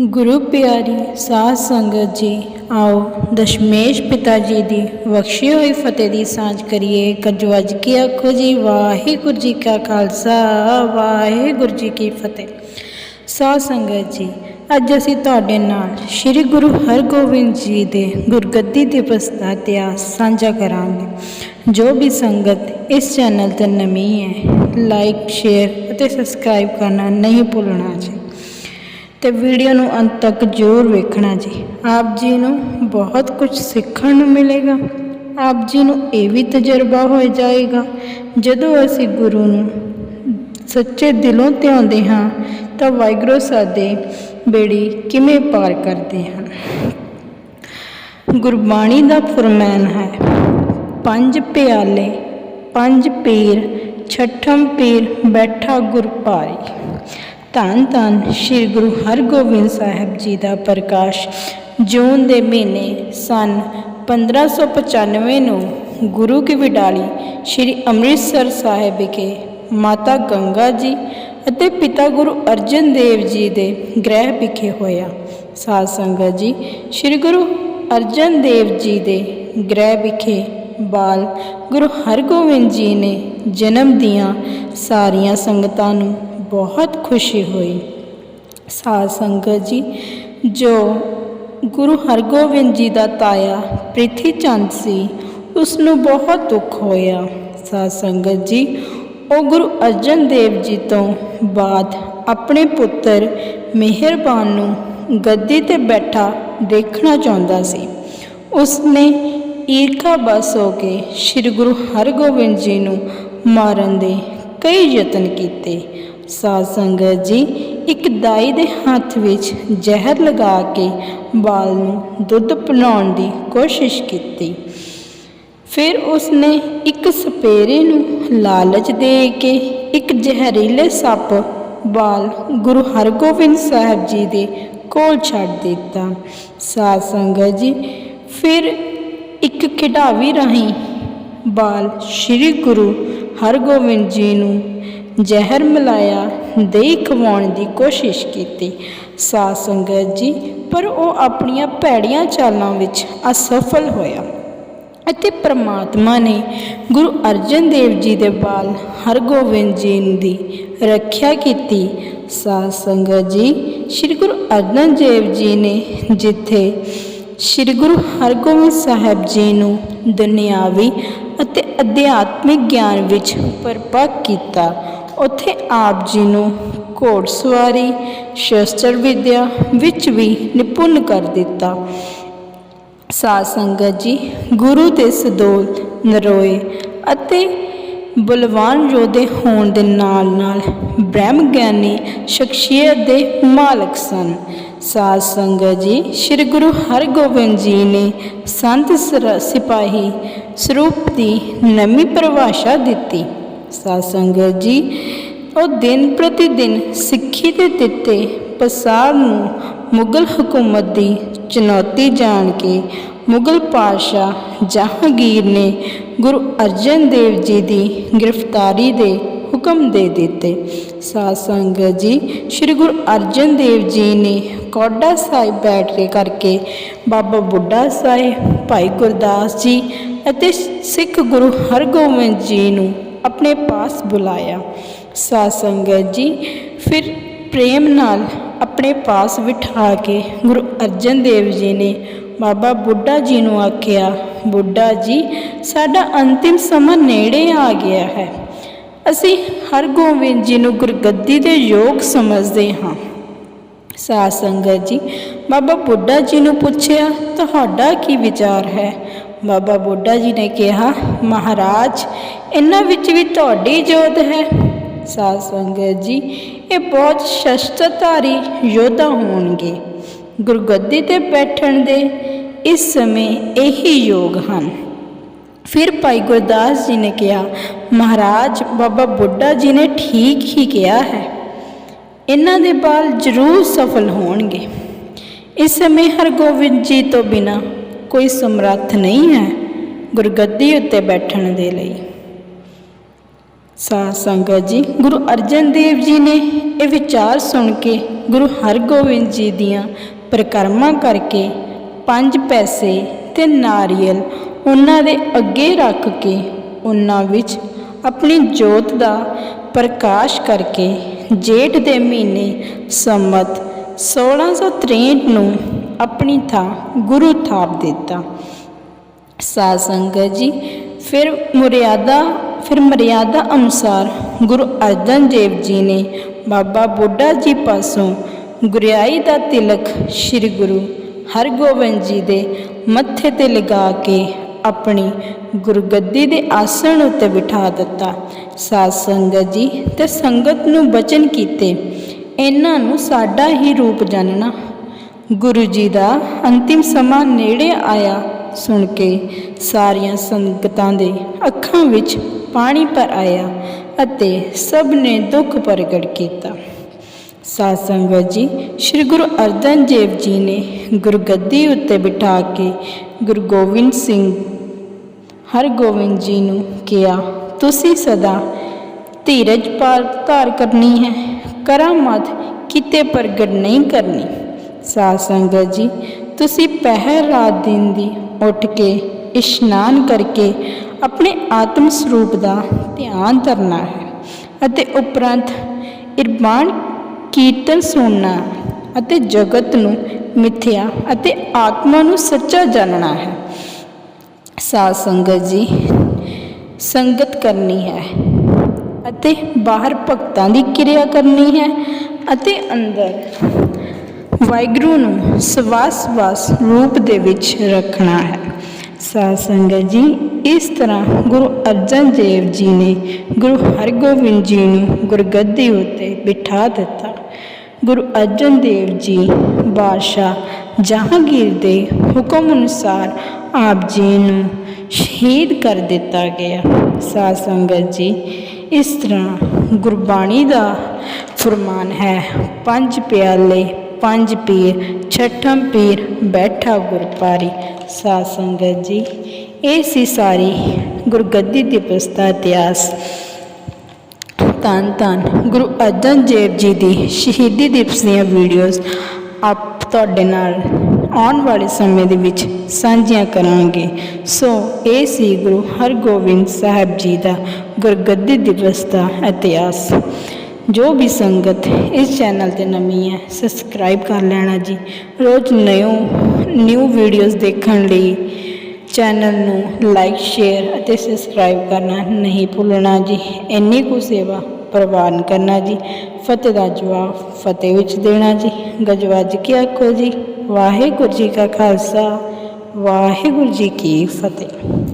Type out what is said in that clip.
ਗੁਰੂ ਪਿਆਰੀ ਸਾਧ ਸੰਗਤ ਜੀ, ਆਓ ਦਸ਼ਮੇਸ਼ ਪਿਤਾ ਜੀ ਦੀ ਬਖਸ਼ੀ ਹੋਈ ਫਤਿਹ ਦੀ ਸਾਂਝ ਕਰੀਏ। ਕੱਜੋ ਅੱਜ ਕੀ ਆਖੋ ਜੀ, ਵਾਹਿਗੁਰੂ ਜੀ ਕਾ ਖਾਲਸਾ, ਵਾਹਿਗੁਰੂ ਜੀ ਕੀ ਫਤਿਹ। ਸਾਧ ਸੰਗਤ ਜੀ, ਅੱਜ ਅਸੀਂ ਤੁਹਾਡੇ ਨਾਲ ਸ੍ਰੀ ਗੁਰੂ ਹਰਗੋਬਿੰਦ ਜੀ ਦੇ ਗੁਰਗੱਦੀ ਦਿਵਸ ਦਾ ਇਤਿਹਾਸ ਸਾਂਝਾ ਕਰਾਂਗੇ। ਜੋ ਵੀ ਸੰਗਤ ਇਸ ਚੈਨਲ ਤੇ ਨਵੀਂ ਹੈ ਲਾਈਕ ਸ਼ੇਅਰ ਅਤੇ ਸਬਸਕ੍ਰਾਈਬ ਕਰਨਾ ਨਹੀਂ ਭੁੱਲਣਾ ਜੀ। ਤੇ ਵੀਡੀਓ ਨੂੰ ਅੰਤ ਤੱਕ ਜ਼ਰੂਰ ਵੇਖਣਾ ਜੀ। ਆਪ ਜੀ ਨੂੰ ਬਹੁਤ ਕੁਝ ਸਿੱਖਣ ਨੂੰ ਮਿਲੇਗਾ। ਆਪ ਜੀ ਨੂੰ ਇਹ ਵੀ ਤਜਰਬਾ ਹੋ ਜਾਏਗਾ, ਜਦੋਂ ਅਸੀਂ ਗੁਰੂ ਨੂੰ ਸੱਚੇ ਦਿਲੋਂ ਧਿਆਉਂਦੇ ਹਾਂ, ਤਾਂ ਵਾਹਿਗੁਰੂ ਸਾਡੇ ਬੇੜੀ ਕਿਵੇਂ ਪਾਰ ਕਰਦੇ ਹਨ। ਗੁਰਬਾਣੀ ਦਾ ਫਰਮਾਨ ਹੈ, ਪੰਜ ਪਿਆਲੇ, ਪੰਜ ਪੀਰ, ਛਠਮ ਪੀਰ ਬੈਠਾ ਗੁਰ ਭਾਈ ਧੰਨ ਧੰਨ ਸ੍ਰੀ ਗੁਰੂ ਹਰਗੋਬਿੰਦ ਸਾਹਿਬ ਜੀ ਦਾ ਪ੍ਰਕਾਸ਼, ਜੂਨ ਦੇ ਮਹੀਨੇ ਸਨ 1595 ਨੂੰ ਗੁਰੂ ਕੀ ਵਿਡਾਲੀ ਸ੍ਰੀ ਅੰਮ੍ਰਿਤਸਰ ਸਾਹਿਬ ਵਿਖੇ ਮਾਤਾ ਗੰਗਾ ਜੀ ਅਤੇ ਪਿਤਾ ਗੁਰੂ ਅਰਜਨ ਦੇਵ ਜੀ ਦੇ ਗ੍ਰਹਿ ਵਿਖੇ ਹੋਇਆ। ਸਾਧ ਸੰਗਤ ਜੀ, ਸ੍ਰੀ ਗੁਰੂ ਅਰਜਨ ਦੇਵ ਜੀ ਦੇ ਗ੍ਰਹਿ ਵਿਖੇ ਬਾਲ ਗੁਰੂ ਹਰਗੋਬਿੰਦ ਜੀ ਨੇ ਜਨਮ ਦੀਆਂ ਸਾਰੀਆਂ ਸੰਗਤਾਂ ਨੂੰ ਬਹੁਤ ਖੁਸ਼ੀ ਹੋਈ। ਸਾਧ ਸੰਗਤ ਜੀ, ਜੋ ਗੁਰੂ ਹਰਗੋਬਿੰਦ ਜੀ ਦਾ ਤਾਇਆ ਪ੍ਰਿਥੀ ਚੰਦ ਸੀ ਉਸ ਨੂੰ ਬਹੁਤ ਦੁੱਖ ਹੋਇਆ। ਸਾਧ ਸੰਗਤ ਜੀ, ਉਹ ਗੁਰੂ ਅਰਜਨ ਦੇਵ ਜੀ ਤੋਂ ਬਾਅਦ ਆਪਣੇ ਪੁੱਤਰ ਮਿਹਰਬਾਨ ਨੂੰ ਗੱਦੀ ਤੇ ਬੈਠਾ ਦੇਖਣਾ ਚਾਹੁੰਦਾ ਸੀ। ਉਸ ਨੇ ਈਰਖਾ ਬਸ ਹੋ ਕੇ ਸ੍ਰੀ ਗੁਰੂ ਹਰਗੋਬਿੰਦ ਜੀ ਨੂੰ ਮਾਰਨ ਦੇ ਕਈ ਯਤਨ ਕੀਤੇ। ਸਾਧ ਸੰਗਤ ਜੀ, ਇੱਕ ਦਾਈ ਦੇ ਹੱਥ ਵਿੱਚ ਜ਼ਹਿਰ ਲਗਾ ਕੇ ਬਾਲ ਨੂੰ ਦੁੱਧ ਪਿਲਾਉਣ ਦੀ ਕੋਸ਼ਿਸ਼ ਕੀਤੀ। ਫਿਰ ਉਸਨੇ ਇੱਕ ਸਪੇਰੇ ਨੂੰ ਲਾਲਚ ਦੇ ਕੇ ਇੱਕ ਜ਼ਹਿਰੀਲੇ ਸੱਪ ਬਾਲ ਗੁਰੂ ਹਰਗੋਬਿੰਦ ਸਾਹਿਬ ਜੀ ਦੇ ਕੋਲ ਛੱਡ ਦਿੱਤਾ। ਸਾਧ ਸੰਗਤ ਜੀ, ਫਿਰ ਇੱਕ ਖਿਡਾਵੀ ਰਾਹੀਂ ਬਾਲ ਸ੍ਰੀ ਗੁਰੂ ਹਰਗੋਬਿੰਦ ਜੀ ਨੂੰ ਜ਼ਹਿਰ ਮਿਲਾਇਆ ਦੇਈ ਖਵਾਉਣ ਦੀ ਕੋਸ਼ਿਸ਼ ਕੀਤੀ। ਸਾਧ ਸੰਗਤ ਜੀ, ਪਰ ਉਹ ਆਪਣੀਆਂ ਭੈੜੀਆਂ ਚਾਲਾਂ ਵਿੱਚ ਅਸਫਲ ਹੋਇਆ ਅਤੇ ਪ੍ਰਮਾਤਮਾ ਨੇ ਗੁਰੂ ਅਰਜਨ ਦੇਵ ਜੀ ਦੇ ਬਾਲ ਹਰਗੋਬਿੰਦ ਜੀ ਦੀ ਰੱਖਿਆ ਕੀਤੀ। ਸਾਧ ਸੰਗਤ ਜੀ, ਸ੍ਰੀ ਗੁਰੂ ਅਰਜਨ ਦੇਵ ਜੀ ਨੇ ਜਿੱਥੇ ਸ੍ਰੀ ਗੁਰੂ ਹਰਗੋਬਿੰਦ ਸਾਹਿਬ ਜੀ ਨੂੰ ਦੁਨਿਆਵੀ ਅਤੇ ਅਧਿਆਤਮਿਕ ਗਿਆਨ ਵਿੱਚ ਪਰਪੱਕ ਕੀਤਾ ਉੱਥੇ ਆਪ ਜੀ ਨੂੰ ਘੋੜਸਵਾਰੀ ਸ਼ਸਤਰ ਵਿਦਿਆ ਵਿੱਚ ਵੀ ਨਿਪੁੰਨ ਕਰ ਦਿੱਤਾ। ਸਾਧ ਸੰਗਤ ਜੀ, ਗੁਰੂ ਦੇ ਸਦੋਲ, ਨਰੋਏ ਅਤੇ ਬਲਵਾਨ ਯੋਧੇ ਹੋਣ ਦੇ ਨਾਲ ਨਾਲ ਬ੍ਰਹਮ ਗਿਆਨੀ ਸ਼ਖਸੀਅਤ ਦੇ ਮਾਲਕ ਸਨ। ਸਾਧ ਸੰਗਤ ਜੀ, ਸ੍ਰੀ ਗੁਰੂ ਹਰਗੋਬਿੰਦ ਜੀ ਨੇ ਸੰਤ ਸਰ- ਸਿਪਾਹੀ ਸਰੂਪ ਦੀ ਨਵੀਂ ਪਰਿਭਾਸ਼ਾ ਦਿੱਤੀ। ਸਾਧ ਸੰਗਤ ਜੀ, ਉਹ ਦਿਨ ਪ੍ਰਤੀ ਦਿਨ ਸਿੱਖੀ ਦੇ ਦਿੱਤੇ ਪਸਾਰ ਨੂੰ ਮੁਗਲ ਹਕੂਮਤ ਦੀ ਚੁਣੌਤੀ ਜਾਣ ਕੇ ਮੁਗਲ ਪਾਤਸ਼ਾਹ ਜਹਾਂਗੀਰ ਨੇ ਗੁਰੂ ਅਰਜਨ ਦੇਵ ਜੀ ਦੀ ਗ੍ਰਿਫਤਾਰੀ ਦੇ ਹੁਕਮ ਦੇ ਦਿੱਤੇ। ਸਾਧ ਸੰਗਤ ਜੀ, ਸ੍ਰੀ ਗੁਰੂ ਅਰਜਨ ਦੇਵ ਜੀ ਨੇ ਕੋਡਾ ਸਾਹਿਬ ਬੈਠ ਕੇ ਕਰਕੇ ਬਾਬਾ ਬੁੱਢਾ ਸਾਹਿਬ, ਭਾਈ ਗੁਰਦਾਸ ਜੀ ਅਤੇ ਸਿੱਖ ਗੁਰੂ ਹਰਗੋਬਿੰਦ ਜੀ ਨੂੰ ਆਪਣੇ ਪਾਸ ਬੁਲਾਇਆ। ਸਾਧ ਸੰਗਤ ਜੀ, ਫਿਰ ਪ੍ਰੇਮ ਨਾਲ ਆਪਣੇ ਪਾਸ ਬਿਠਾ ਕੇ ਗੁਰੂ ਅਰਜਨ ਦੇਵ ਜੀ ਨੇ ਬਾਬਾ ਬੁੱਢਾ ਜੀ ਨੂੰ ਆਖਿਆ, ਬੁੱਢਾ ਜੀ, ਸਾਡਾ ਅੰਤਿਮ ਸਮਾਂ ਨੇੜੇ ਆ ਗਿਆ ਹੈ। ਅਸੀਂ ਹਰਗੋਬਿੰਦ ਜੀ ਨੂੰ ਗੁਰਗੱਦੀ ਦੇ ਯੋਗ ਸਮਝਦੇ ਹਾਂ। ਸਾਧ ਸੰਗਤ ਜੀ, ਬਾਬਾ ਬੁੱਢਾ ਜੀ ਨੂੰ ਪੁੱਛਿਆ, ਤੁਹਾਡਾ ਕੀ ਵਿਚਾਰ ਹੈ? ਬਾਬਾ ਬੁੱਢਾ ਜੀ ਨੇ ਕਿਹਾ, ਮਹਾਰਾਜ, ਇਹਨਾਂ ਵਿੱਚ ਵੀ ਤੁਹਾਡੀ ਜੋਤ ਹੈ। ਸਾਧ ਸੰਗਤ ਜੀ, ਇਹ ਬਹੁਤ ਸ਼ਸਤਰਧਾਰੀ ਯੋਧਾ ਹੋਣਗੇ। ਗੁਰਗੱਦੀ ਤੇ ਬੈਠਣ ਦੇ ਇਸ ਸਮੇਂ ਇਹੀ ਯੋਗ ਹਨ। ਫਿਰ ਭਾਈ ਗੁਰਦਾਸ ਜੀ ਨੇ ਕਿਹਾ, ਮਹਾਰਾਜ, ਬਾਬਾ ਬੁੱਢਾ ਜੀ ਨੇ ਠੀਕ ਹੀ ਕਿਹਾ ਹੈ। ਇਹਨਾਂ ਦੇ ਬਾਲ ਜ਼ਰੂਰ ਸਫਲ ਹੋਣਗੇ। ਇਸ ਸਮੇਂ ਹਰਗੋਬਿੰਦ ਜੀ ਤੋਂ ਬਿਨਾ ਕੋਈ ਸਮਰੱਥ ਨਹੀਂ ਹੈ ਗੁਰਗੱਦੀ ਉੱਤੇ ਬੈਠਣ ਦੇ ਲਈ। ਸਾਧ ਸੰਗਤ ਜੀ, ਗੁਰੂ ਅਰਜਨ ਦੇਵ ਜੀ ਨੇ ਇਹ ਵਿਚਾਰ ਸੁਣ ਕੇ ਗੁਰੂ ਹਰਗੋਬਿੰਦ ਜੀ ਦੀਆਂ ਪਰਿਕਰਮਾ ਕਰਕੇ ਪੰਜ ਪੈਸੇ ਤੇ ਨਾਰੀਅਲ ਉਹਨਾਂ ਦੇ ਅੱਗੇ ਰੱਖ ਕੇ ਉਹਨਾਂ ਵਿੱਚ ਆਪਣੀ ਜੋਤ ਦਾ ਪ੍ਰਕਾਸ਼ ਕਰਕੇ ਜੇਠ ਦੇ ਮਹੀਨੇ ਸੰਮਤ 1663 ਨੂੰ ਆਪਣੀ ਥਾਂ ਗੁਰੂ ਥਾਪ ਦਿੱਤਾ। ਸਾਧ ਸੰਗਤ ਜੀ, ਫਿਰ ਮਰਿਆਦਾ ਫਿਰ ਮਰਿਆਦਾ ਅਨੁਸਾਰ ਗੁਰੂ ਅਰਜਨ ਦੇਵ ਜੀ ਨੇ ਬਾਬਾ ਬੁੱਢਾ ਜੀ ਪਾਸੋਂ ਗੁਰਿਆਈ ਦਾ ਤਿਲਕ ਸ੍ਰੀ ਗੁਰੂ ਹਰਗੋਬਿੰਦ ਜੀ ਦੇ ਮੱਥੇ ਤੇ ਲਗਾ ਕੇ ਆਪਣੀ ਗੁਰਗੱਦੀ ਦੇ ਆਸਣ ਉੱਤੇ ਬਿਠਾ ਦਿੱਤਾ। ਸਾਧ ਸੰਗਤ ਜੀ, ਤੇ ਸੰਗਤ ਨੂੰ ਬਚਨ ਕੀਤੇ। ਇਹਨਾਂ ਨੂੰ ਸਾਡਾ ਹੀ ਰੂਪ ਜਾਣਨਾ ਗੁਰੂ ਜੀ ਦਾ ਅੰਤਿਮ ਸਮਾਂ ਨੇੜੇ ਆਇਆ। ਸੁਣ ਕੇ ਸਾਰੀਆਂ ਸੰਗਤਾਂ ਦੇ ਅੱਖਾਂ ਵਿੱਚ ਪਾਣੀ ਭਰ ਆਇਆ ਅਤੇ ਸਭ ਨੇ ਦੁੱਖ ਪ੍ਰਗਟ ਕੀਤਾ। ਸਾਧ ਸੰਗਤ ਜੀ, ਸ੍ਰੀ ਗੁਰੂ ਅਰਜਨ ਦੇਵ ਜੀ ਨੇ ਗੁਰਗੱਦੀ ਉੱਤੇ ਬਿਠਾ ਕੇ ਗੁਰੂ ਗੋਬਿੰਦ ਸਿੰਘ ਹਰਗੋਬਿੰਦ ਜੀ ਨੂੰ ਕਿਹਾ, ਤੁਸੀਂ ਸਦਾ ਧੀਰਜ ਪਾਰ ਧਾਰ ਕਰਨੀ ਹੈ। ਕਰਾਮਾਤ ਕਿਤੇ ਪ੍ਰਗਟ ਨਹੀਂ ਕਰਨੀ। ਸਾਧ ਸੰਗਤ ਜੀ, ਤੁਸੀਂ ਪਹਿਰ ਰਾਤ ਦਿਨ ਦੀ ਉੱਠ ਕੇ ਇਸ਼ਨਾਨ ਕਰਕੇ ਆਪਣੇ ਆਤਮ ਸਰੂਪ ਦਾ ਧਿਆਨ ਕਰਨਾ ਹੈ ਅਤੇ ਉਪਰੰਤ ਇਰਬਾਨ ਕੀਰਤਨ ਸੁਣਨਾ ਅਤੇ ਜਗਤ ਨੂੰ ਮਿਥਿਆ ਅਤੇ ਆਤਮਾ ਨੂੰ ਸੱਚਾ ਜਾਣਨਾ ਹੈ। ਸਾਧ ਸੰਗਤ ਜੀ, ਸੰਗਤ ਕਰਨੀ ਹੈ ਅਤੇ ਬਾਹਰ ਭਗਤਾਂ ਦੀ ਕਿਰਿਆ ਕਰਨੀ ਹੈ ਅਤੇ ਅੰਦਰ ਵਾਹਿਗੁਰੂ ਨੂੰ ਸਵਾਸ-ਵਾਸ ਰੂਪ ਦੇ ਵਿੱਚ ਰੱਖਣਾ ਹੈ। ਸਾਧ ਸੰਗਤ ਜੀ, ਇਸ ਤਰ੍ਹਾਂ ਗੁਰੂ ਅਰਜਨ ਦੇਵ ਜੀ ਨੇ ਗੁਰੂ ਹਰਗੋਬਿੰਦ ਜੀ ਨੂੰ ਗੁਰਗੱਦੀ ਉੱਤੇ ਬਿਠਾ ਦਿੱਤਾ। ਗੁਰੂ ਅਰਜਨ ਦੇਵ ਜੀ ਬਾਦਸ਼ਾਹ ਜਹਾਂਗੀਰ ਦੇ ਹੁਕਮ ਅਨੁਸਾਰ ਆਪ ਜੀ ਨੂੰ ਸ਼ਹੀਦ ਕਰ ਦਿੱਤਾ ਗਿਆ। ਸਾਧ ਸੰਗਤ ਜੀ, ਇਸ ਤਰ੍ਹਾਂ ਗੁਰਬਾਣੀ ਦਾ ਫਰਮਾਨ ਹੈ, ਪੰਜ ਪਿਆਲੇ ਪੰਜ ਪੀਰ, ਛਠਮ ਪੀਰ ਬੈਠਾ ਗੁਰਪਾਰੀ। ਸਾਧ ਸੰਗਤ ਜੀ, ਇਹ ਸੀ ਸਾਰੀ ਗੁਰਗੱਦੀ ਦਿਵਸ ਦਾ ਇਤਿਹਾਸ। ਧੰਨ ਧੰਨ ਗੁਰੂ ਅਰਜਨ ਦੇਵ ਜੀ ਦੀ ਸ਼ਹੀਦੀ ਦਿਵਸ ਦੀਆਂ ਵੀਡੀਓਜ਼ ਆਪ ਤੁਹਾਡੇ ਨਾਲ ਆਉਣ ਵਾਲੇ ਸਮੇਂ ਦੇ ਵਿੱਚ ਸਾਂਝੀਆਂ ਕਰਾਂਗੇ। ਸੋ ਇਹ ਸੀ ਗੁਰੂ ਹਰਗੋਬਿੰਦ ਸਾਹਿਬ ਜੀ ਦਾ ਗੁਰਗੱਦੀ ਦਿਵਸ ਦਾ ਇਤਿਹਾਸ। ਜੋ ਵੀ ਸੰਗਤ ਇਸ ਚੈਨਲ ਤੇ ਨਵੀਂ ਹੈ ਸਬਸਕ੍ਰਾਈਬ ਕਰ ਲੈਣਾ ਜੀ। ਰੋਜ਼ ਨਿਊ ਨਿਊ ਵੀਡੀਓਜ਼ ਦੇਖਣ ਲਈ ਚੈਨਲ ਨੂੰ ਲਾਈਕ ਸ਼ੇਅਰ ਅਤੇ ਸਬਸਕ੍ਰਾਈਬ ਕਰਨਾ ਨਹੀਂ ਭੁੱਲਣਾ ਜੀ। ਇੰਨੀ ਕੁ ਸੇਵਾ ਪ੍ਰਵਾਨ ਕਰਨਾ ਜੀ। ਫਤਿਹ ਦਾ ਜਵਾਬ ਫਤਿਹ ਵਿੱਚ ਦੇਣਾ ਜੀ। ਗਜਵਾਜ ਕੇ ਆਖੋ ਜੀ? ਵਾਹਿਗੁਰੂ ਜੀ ਕਾ ਖਾਲਸਾ, ਵਾਹਿਗੁਰੂ ਜੀ ਕੀ ਫਤਿਹ।